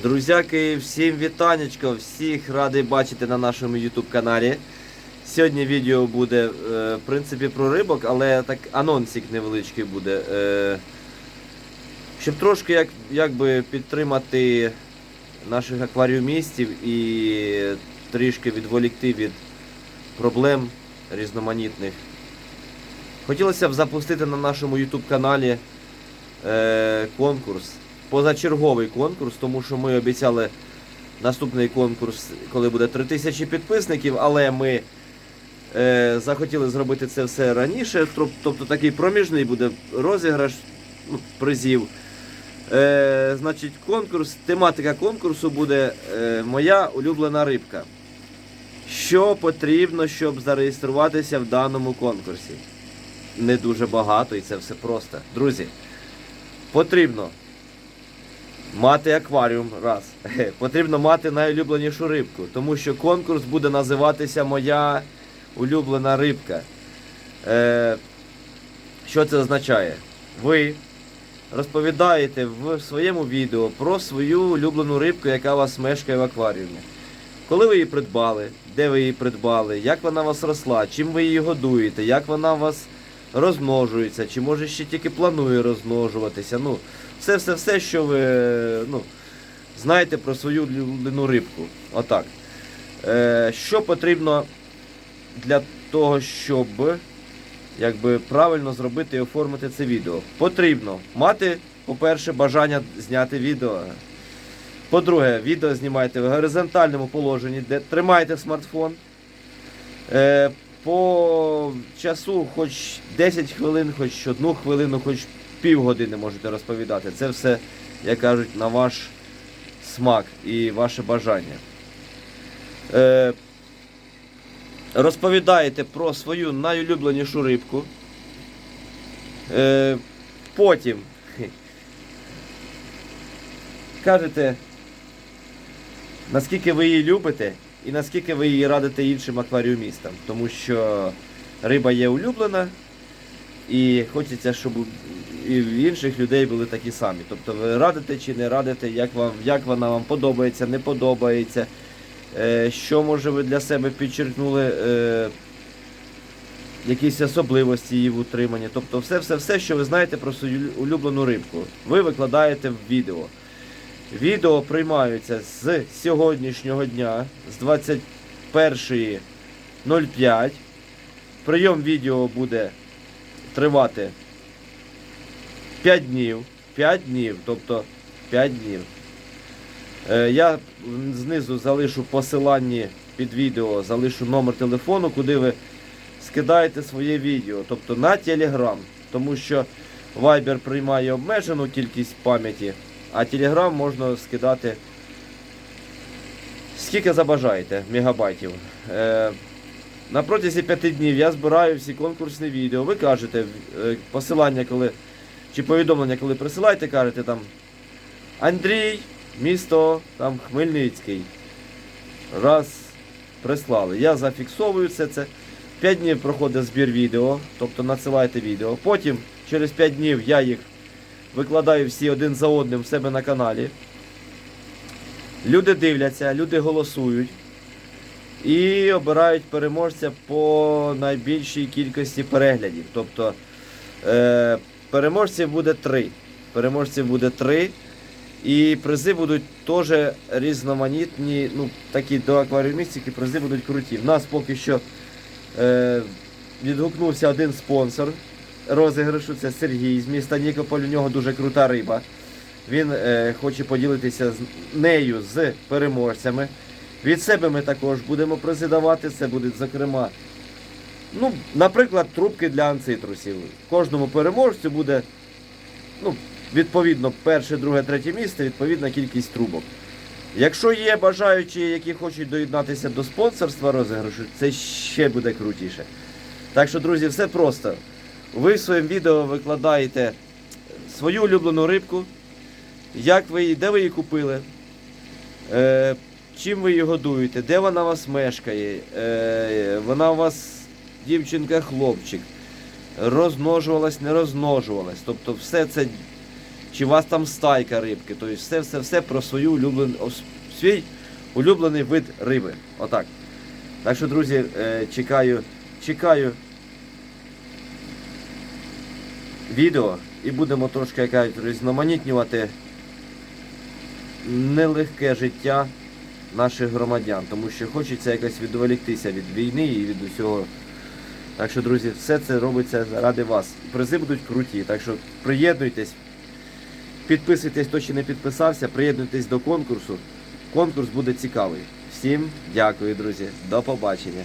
Друзяки, всім вітанечко, всіх радий бачити на нашому YouTube каналі. Сьогодні відео буде е, в принципі про рибок, але так анонсик невеличкий буде. Е, щоб трошки як, якби підтримати наших акваріумістів і трішки відволікти від проблем різноманітних. Хотілося б запустити на нашому YouTube каналі е, конкурс, позачерговий конкурс, тому що ми обіцяли наступний конкурс, коли буде 3000 підписників, але ми е, захотіли зробити це все раніше. Тобто такий проміжний буде розіграш ну, призів. Е, значить, конкурс, тематика конкурсу буде е, Моя улюблена рибка. Що потрібно, щоб зареєструватися в даному конкурсі? Не дуже багато і це все просто. Друзі, потрібно мати акваріум, раз. Потрібно мати найулюбленішу рибку, тому що конкурс буде називатися Моя улюблена рибка. Е, що це означає? Ви розповідаєте в своєму відео про свою улюблену рибку, яка у вас мешкає в акваріумі. Коли ви її придбали, де ви її придбали, як вона вас росла, чим ви її годуєте, як вона вас розмножується, чи може ще тільки планує розмножуватися. Ну, все, все, все, що ви ну, знаєте про свою улюблену рибку. Отак. Е, що потрібно для того, щоб якби, правильно зробити і оформити це відео? Потрібно мати, по-перше, бажання зняти відео. По-друге, відео знімайте в горизонтальному положенні, де тримайте смартфон. Е, по часу хоч 10 хвилин, хоч одну хвилину, хоч півгодини можете розповідати. Це все, як кажуть, на ваш смак і ваше бажання. Е, розповідаєте про свою найулюбленішу рибку. Е, потім кажете, наскільки ви її любите і наскільки ви її радите іншим акваріумістам. Тому що риба є улюблена і хочеться, щоб і в інших людей були такі самі. Тобто ви радите чи не радите, як, вам, як вона вам подобається, не подобається, е, що може ви для себе підчеркнули. Е, Якісь особливості її в утриманні. Тобто все, все, все, що ви знаєте про свою улюблену рибку, ви викладаєте в відео. Відео приймаються з сьогоднішнього дня, з 21.05. Прийом відео буде тривати 5 днів. 5 днів, тобто 5 днів. Е, Я знизу залишу посилання під відео, залишу номер телефону, куди ви скидаєте своє відео, тобто на Telegram. Тому що Viber приймає обмежену кількість пам'яті, а Telegram можна скидати скільки забажаєте мегабайтів. Е, на протязі 5 днів я збираю всі конкурсні відео. Ви кажете е, посилання, коли чи повідомлення, коли присилаєте, кажете там Андрій, місто там Хмельницький. Раз прислали. Я зафіксовую все це. 5 днів проходить збір відео, тобто надсилайте відео. Потім через 5 днів я їх викладаю всі один за одним в себе на каналі. Люди дивляться, люди голосують і обирають переможця по найбільшій кількості переглядів. Тобто е, переможців буде три. Переможців буде три. І призи будуть теж різноманітні, ну, такі до акваріумістики призи будуть круті. В нас поки що е, відгукнувся один спонсор розіграшу, це Сергій з міста Нікополь. У нього дуже крута риба. Він е, хоче поділитися з нею з переможцями. Від себе ми також будемо призи давати. Це будуть, зокрема, ну, наприклад, трубки для анцитрусів. Кожному переможцю буде ну, відповідно перше, друге, третє місце, відповідна кількість трубок. Якщо є бажаючі, які хочуть доєднатися до спонсорства розіграшу, це ще буде крутіше. Так що, друзі, все просто. Ви в своєму відео викладаєте свою улюблену рибку, як ви її, де ви її купили, е, чим ви її годуєте, де вона у вас мешкає, е, вона у вас дівчинка, хлопчик, розмножувалась, не розмножувалась. Тобто все це чи у вас там стайка рибки. Тобто все, все, все про свою улюблену, свій улюблений вид риби. Отак. Так що, друзі, е, чекаю, чекаю відео і будемо трошки як різноманітнювати нелегке життя наших громадян, тому що хочеться якось відволіктися від війни і від усього. Так що, друзі, все це робиться заради вас. Призи будуть круті, так що приєднуйтесь, підписуйтесь, хто ще не підписався, приєднуйтесь до конкурсу. Конкурс буде цікавий. Всім дякую, друзі. До побачення.